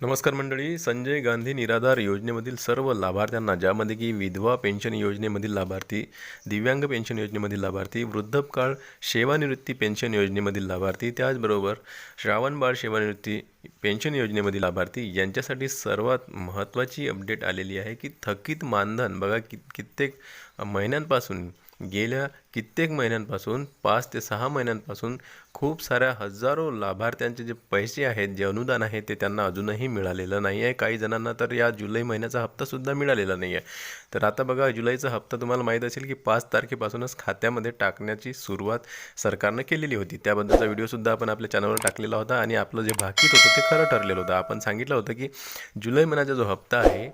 नमस्कार मंडळी संजय गांधी निराधार योजनेमधील सर्व लाभार्थ्यांना ज्यामध्ये की विधवा पेन्शन योजनेमधील लाभार्थी दिव्यांग पेन्शन योजनेमधील लाभार्थी वृद्धपकाळ सेवानिवृत्ती पेन्शन योजनेमधील लाभार्थी त्याचबरोबर श्रावणबाळ सेवानिवृत्ती पेन्शन योजनेमधील लाभार्थी यांच्यासाठी सर्वात महत्त्वाची अपडेट आलेली आहे की थकीत मानधन. बघा कि कित्येक महिन्यांपासून गेल्या कित्येक महिन्यांपासून पाच ते सहा महिन्यांपासून खूप साऱ्या हजारो लाभार्थ्यांचे जे पैसे आहेत जे अनुदान आहे ते त्यांना अजूनही मिळालेलं नाही आहे काही जणांना तर या जुलै महिन्याचा हप्तासुद्धा मिळालेला नाही आहे तर आता बघा जुलैचा हप्ता तुम्हाला माहीत असेल की पाच तारखेपासूनच खात्यामध्ये टाकण्याची सुरुवात सरकारनं केलेली होती. त्याबद्दलचा व्हिडिओसुद्धा आपण आपल्या चॅनलवर टाकलेला होता आणि आपलं जे भाकीत होतं ते खरं ठरलेलं होतं. आपण सांगितलं होतं की जुलै महिन्याचा जो हप्ता आहे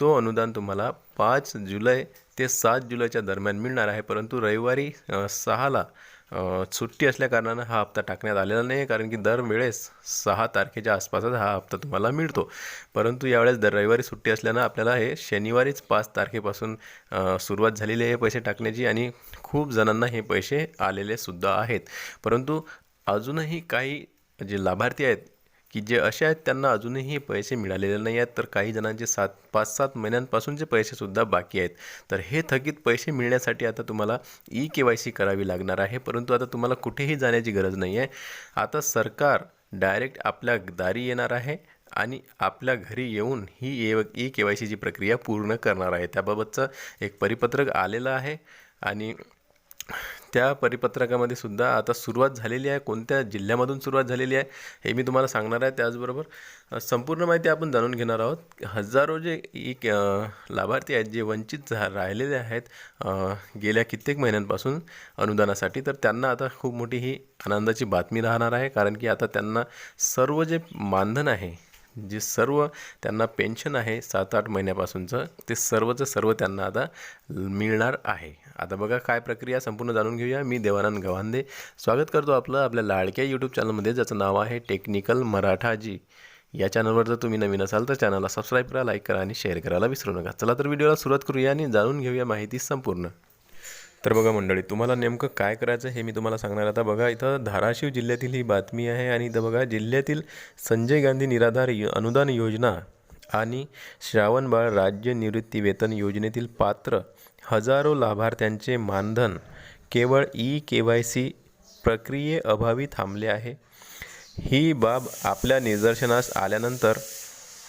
तो अनुदान तुम्हाला पाच जुलै ते सात जुलैच्या दरम्यान मिळणार आहे. परंतु रविवारी सहाला सुट्टी असल्याकारणानं हा हप्ता टाकण्यात आलेला नाही आहे कारण की दरवेळेस सहा तारखेच्या आसपासच हा हप्ता तुम्हाला मिळतो. परंतु यावेळेस दर रविवारी सुट्टी असल्यानं आपल्याला हे शनिवारीच पाच तारखेपासून सुरुवात झालेली आहे पैसे टाकण्याची आणि खूप जणांना हे पैसे आलेले सुद्धा आहेत. परंतु अजूनही काही जे लाभार्थी आहेत की जे असे आहेत त्यांना अजूनही पैसे मिळालेले नाही आहेत. तर काही जणांचे सात पाच सात महिन्यांपासूनचे पैसेसुद्धा बाकी आहेत. तर हे थकीत पैसे मिळण्यासाठी आता तुम्हाला ई के वाय सी करावी लागणार आहे. परंतु आता तुम्हाला कुठेही जाण्याची गरज नाही आहे. आता सरकार डायरेक्ट आपल्या दारी येणार आहे आणि आपल्या घरी येऊन ही ए ई के वाय सीची प्रक्रिया पूर्ण करणार आहे. त्याबाबतचं एक परिपत्रक आलेलं आहे. आणि त्या परिपत्रकामध्ये सुद्धा आता सुरुवात झालेली आहे. कोणत्या जिल्ह्यामधून सुरुवात झालेली आहे हे मी तुम्हाला सांगणार आहे. त्याचबरोबर संपूर्ण माहिती आपण जाणून घेणार आहोत. हजारो जे एक लाभार्थी आहेत जे वंचित झा राहिलेले आहेत गेल्या कित्येक महिन्यांपासून अनुदानासाठी तर त्यांना आता खूप मोठी ही आनंदाची बातमी राहणार आहे. कारण की आता त्यांना सर्व जे मानधन आहे जे सर्व त्यांना पेन्शन आहे सात आठ महिन्यापासूनचं ते सर्वचं सर्व त्यांना आता मिळणार आहे. आता बघा काय प्रक्रिया संपूर्ण जाणून घेऊया. मी देवानंद गव्हांदे. स्वागत करतो आपलं आपल्या लाडक्या यूट्यूब चॅनलमध्ये ज्याचं नाव आहे टेक्निकल मराठाजी. या चॅनलवर जर तुम्ही नवीन असाल तर चॅनलला सबस्क्राईब करा लाईक करा आणि शेअर करायला विसरू नका. चला तर व्हिडिओला सुरुवात करूया आणि जाणून घेऊया माहिती संपूर्ण. तर बघा मंडळी तुम्हाला नेमकं काय करायचं हे मी तुम्हाला सांगणार आता बघा इथं धाराशिव जिल्ह्यातील ही बातमी आहे आणि इथं बघा जिल्ह्यातील संजय गांधी निराधार य- अनुदान योजना आणि श्रावणबाळ राज्य निवृत्ती वेतन योजनेतील पात्र हजारो लाभार्थ्यांचे मानधन केवळ ई के वाय सी प्रक्रियेअभावी थांबले आहे. ही बाब आपल्या निदर्शनास आल्यानंतर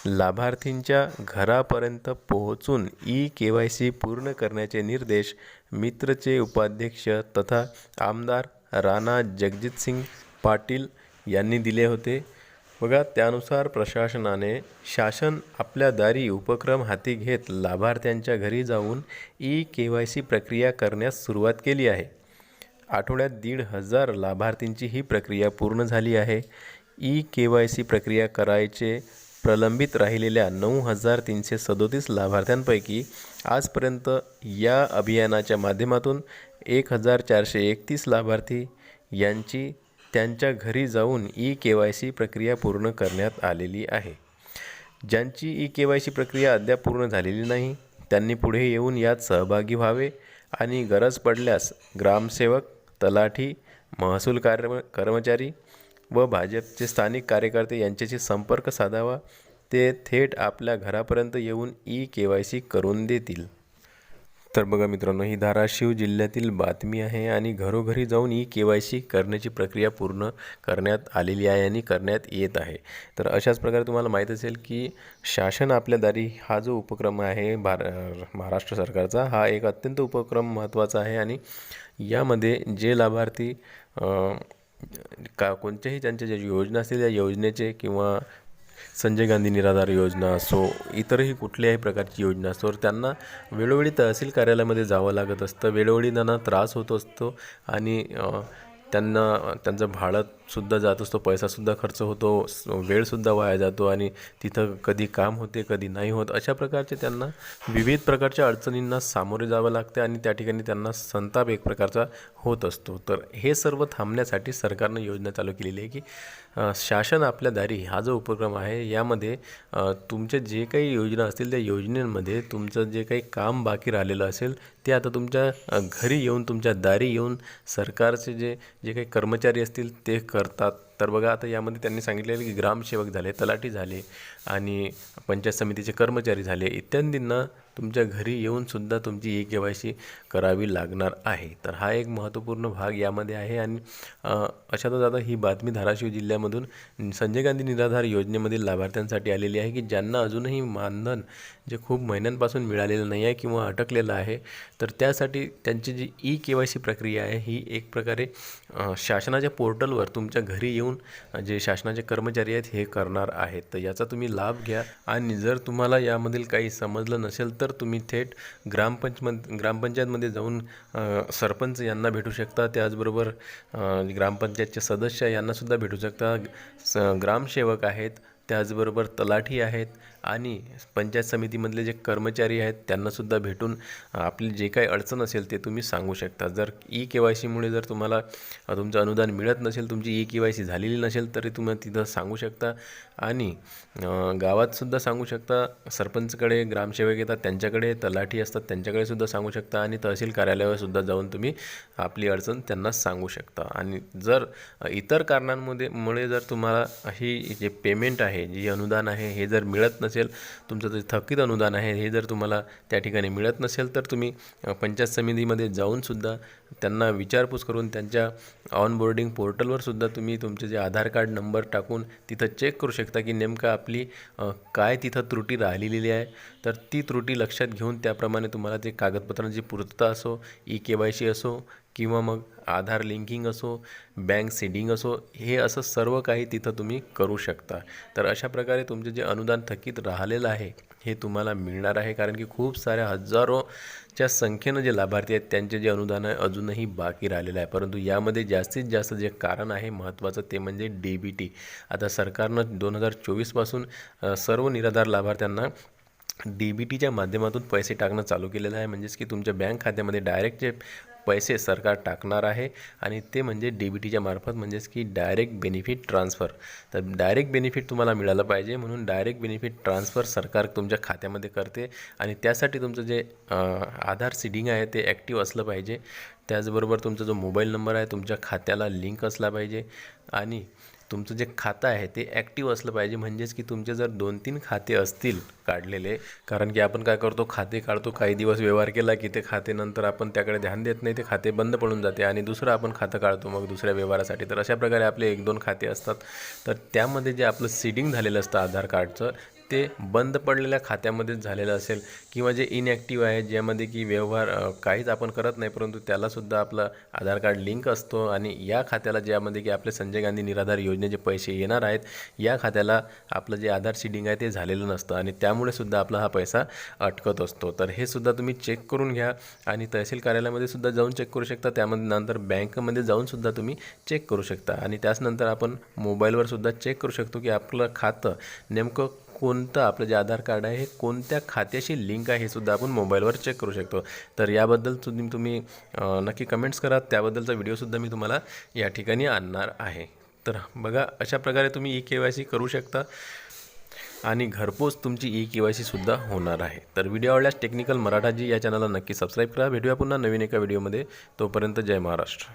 लाभार्थींच्या घरापर्यंत पोहोचून ई के वाय सी पूर्ण करण्याचे निर्देश मित्रचे उपाध्यक्ष तथा आमदार राणा जगजितसिंग पाटील यांनी दिले होते. बघा त्यानुसार प्रशासनाने शासन आपल्या दारी उपक्रम हाती घेत लाभार्थ्यांच्या घरी जाऊन ई के वाय सी प्रक्रिया करण्यास सुरुवात केली आहे. आठवड्यात दीड हजार लाभार्थींची ही प्रक्रिया पूर्ण झाली आहे. ई के वाय सी प्रक्रिया करायचे प्रलंबित राहिलेल्या नऊ हजार तीनशे सदोतीस लाभार्थ्यांपैकी आजपर्यंत या अभियानाच्या माध्यमातून एक हजार चारशे एकतीस लाभार्थी यांची त्यांच्या घरी जाऊन ई के वाय सी प्रक्रिया पूर्ण करण्यात आलेली आहे. ज्यांची ई के वाय सी प्रक्रिया अद्याप पूर्ण झालेली नाही त्यांनी पुढे येऊन यात सहभागी व्हावे आणि गरज पडल्यास ग्रामसेवक तलाठी महसूल कार्य कर्मचारी व भाजपचे स्थानिक कार्यकर्ते यांच्याशी संपर्क साधावा. ते थेट आपल्या घरापर्यंत येऊन ई के वाय सी करून देतील. तर बघा मित्रांनो ही धाराशिव जिल्ह्यातील बातमी आहे आणि घरोघरी जाऊन ई के वाय सी करण्याची प्रक्रिया पूर्ण करण्यात आलेली आहे आणि करण्यात येत आहे. तर अशाच प्रकारे तुम्हाला माहीत असेल की शासन आपल्या दारी हा जो उपक्रम आहे भार महाराष्ट्र सरकारचा हा एक अत्यंत उपक्रम महत्त्वाचा आहे आणि यामध्ये जे लाभार्थी का कोणत्याही त्यांच्या ज्या योजना असतील त्या योजनेचे किंवा संजय गांधी निराधार योजना असो इतरही कुठल्याही प्रकारची योजना असो त्यांना वेळोवेळी तहसील कार्यालयामध्ये जावं लागत असतं. वेळोवेळी त्यांना त्रास होत असतो आणि त्यांना त्यांचं भाडं सुद्धा जात असतो पैसासुद्धा खर्च होतो वेळसुद्धा वाया जातो आणि तिथं कधी काम होते कधी नाही होत अशा प्रकारचे त्यांना विविध प्रकारच्या अडचणींना सामोरे जावं लागते आणि त्या ठिकाणी त्यांना संताप एक प्रकारचा होत असतो. तर हे सर्व थांबण्यासाठी सरकारनं योजना चालू केलेली आहे की शासन आपल्या दारी हा जो उपक्रम आहे यामध्ये तुमचे तुमच्या जे काही योजना असतील त्या योजनेमध्ये तुमचं जे काही काम बाकी राहिलेलं असेल ते आता तुमच्या घरी येऊन तुमच्या दारी येऊन सरकारचे जे जे काही कर्मचारी असतील ते करतात तर बघा आता यामध्ये त्यांनी सांगितलेलं की ग्रामसेवक झाले तलाठी झाले आणि पंचायत समितीचे कर्मचारी झाले इत्यादींना तुमच्या घरी येऊनसुद्धा तुमची ई केवायसी सी करावी लागणार आहे. तर हा एक महत्त्वपूर्ण भाग यामध्ये आहे आणि अशातच आता ही बातमी धाराशिव जिल्ह्यामधून संजय गांधी निराधार योजनेमधील लाभार्थ्यांसाठी आलेली आहे की ज्यांना अजूनही मानधन जे खूप महिन्यांपासून मिळालेलं नाही आहे किंवा अटकलेलं आहे तर त्यासाठी त्यांची जी ई के वाय सी प्रक्रिया आहे ही एक प्रकारे शासनाच्या पोर्टलवर तुमच्या घरी येऊन अ, जे शासनाचे कर्मचारी आहेत हे करणार आहेत. तर याचा तुम्ही लाभ घ्या आणि जर तुम्हाला यामधील काही समजलं नसेल तर तुम्ही थेट ग्रामपंच ग्रामपंचायतमध्ये जाऊन सरपंच यांना भेटू शकता. त्याचबरोबर ग्रामपंचायतचे सदस्य यांनासुद्धा भेटू शकता. स ग्रामसेवक आहेत. त्याचबरोबर तलाठी आहेत. आणि पंचायत समितीमधले जे कर्मचारी आहेत त्यांनासुद्धा भेटून आपली जे काही अडचण असेल ते तुम्ही सांगू शकता. जर ई के वाय सीमुळे जर तुम्हाला तुमचं अनुदान मिळत नसेल तुमची ई के वाय सी झालेली नसेल तरी तुम्ही तिथं सांगू शकता. आणि गावातसुद्धा सांगू शकता सरपंचकडे ग्रामसेवक येतात त्यांच्याकडे तलाठी असतात त्यांच्याकडे सुद्धा सांगू शकता आणि तहसील कार्यालयावरसुद्धा जाऊन तुम्ही आपली अडचण त्यांना सांगू शकता. आणि जर इतर कारणांमध्ये मुळे जर तुम्हाला ही जे पेमेंट आहे जी अनुदान आहे हे जर मिळत नसेल तुमचं जे थकीत अनुदान आहे हे जर तुम्हाला त्या ठिकाणी मिळत नसेल तर तुम्ही पंचायत समितीमध्ये जाऊनसुद्धा त्यांना विचारपूस करून त्यांच्या ऑन बोर्डिंग पोर्टलवर सुद्धा तुम्ही तुमचे जे आधार कार्ड नंबर टाकून तिथं चेक करू शकता की नेमकं आपली काय तिथं त्रुटी राहिलेली आहे. तर ती त्रुटी लक्षात घेऊन त्याप्रमाणे तुम्हाला ते कागदपत्रांची पूर्तता असो ई के वाय सी असो किंवा मग आधार लिंकिंग असो बँक सीडिंग असो हे असं सर्व काही तिथं तुम्ही करू शकता. तर अशा प्रकारे तुमचे जे अनुदान थकीत राहिलेलं आहे हे तुम्हाला मिळणार आहे. कारण की खूप साऱ्या हजारोच्या संख्येनं जे लाभार्थी आहेत त्यांचे जे अनुदान आहे अजूनही बाकी राहिलेलं आहे. परंतु यामध्ये जास्तीत जास्त जे कारण आहे महत्त्वाचं ते म्हणजे डी बी टी आता सरकारनं दोन हजार चोवीसपासून सर्व निराधार लाभार्थ्यांना डी बी टीच्या माध्यमातून पैसे टाकणं चालू केलेलं आहे. म्हणजेच की तुमच्या बँक खात्यामध्ये डायरेक्ट जे पैसे सरकार टाकणार आहे आणि ते म्हणजे डी बी टीच्या मार्फत म्हणजेच की डायरेक्ट बेनिफिट ट्रान्सफर तर डायरेक्ट बेनिफिट तुम्हाला मिळालं पाहिजे म्हणून डायरेक्ट बेनिफिट ट्रान्सफर सरकार तुमच्या खात्यामध्ये करते आणि त्यासाठी तुमचं जे आधार सिडिंग आहे ते ॲक्टिव्ह असलं पाहिजे. त्याचबरोबर तुमचा जो मोबाईल नंबर आहे तुमच्या खात्याला लिंक असला पाहिजे आणि तुमचं जे खातं आहे ते ॲक्टिव्ह असलं पाहिजे. म्हणजेच की तुमचे जर दोन तीन खाते असतील काढलेले कारण की आपण काय करतो खाते काढतो काही दिवस व्यवहार केला की ते खाते नंतर आपण त्याकडे ध्यान देत नाही ते खाते बंद पडून जाते आणि दुसरं आपण खातं काढतो मग दुसऱ्या व्यवहारासाठी. तर अशा प्रकारे आपले एक दोन खाते असतात. तर त्यामध्ये जे आपलं सीडिंग झालेलं असतं आधार कार्डचं ते बंद पडलेल्या खात्यामध्येच झालेलं असेल किंवा जे इनॲक्टिव्ह आहे ज्यामध्ये की व्यवहार काहीच आपण करत नाही परंतु त्यालासुद्धा आपलं आधार कार्ड लिंक असतो आणि या खात्याला ज्यामध्ये की आपले संजय गांधी निराधार योजनेचे पैसे येणार आहेत या खात्याला आपलं जे आधार सीडिंग आहे ते झालेलं नसतं आणि त्यामुळे सुद्धा आपला हा पैसा अटकत असतो. तर हे सुद्धा तुम्ही चेक करून घ्या आणि तहसील कार्यालयामध्ये सुद्धा जाऊन चेक करू शकता. त्यामध्ये नंतर बँकमध्ये जाऊन सुद्धा तुम्ही चेक करू शकता आणि त्याचनंतर आपण मोबाईलवर सुद्धा चेक करू शकतो की आपलं खातं नेमकं कोणतं आपलं जे आधार कार्ड आहे हे कोणत्या खात्याशी लिंक आहे हे सुद्धा आपण मोबाईलवर चेक करू शकतो. तर याबद्दल तुम्ही तुम्ही नक्की कमेंट्स करा. त्याबद्दलचा व्हिडिओसुद्धा मी तुम्हाला या ठिकाणी आणणार आहे. तर बघा अशा प्रकारे तुम्ही ई के वाय सी करू शकता. आणि घरपोच तुमची ई के वाय सीसुद्धा होणार आहे. तर व्हिडिओ आवडल्यास टेक्निकल मराठाजी या चॅनलला नक्की सबस्क्राईब करा. भेटूया पुन्हा नवीन एका व्हिडिओमध्ये. तोपर्यंत जय महाराष्ट्र.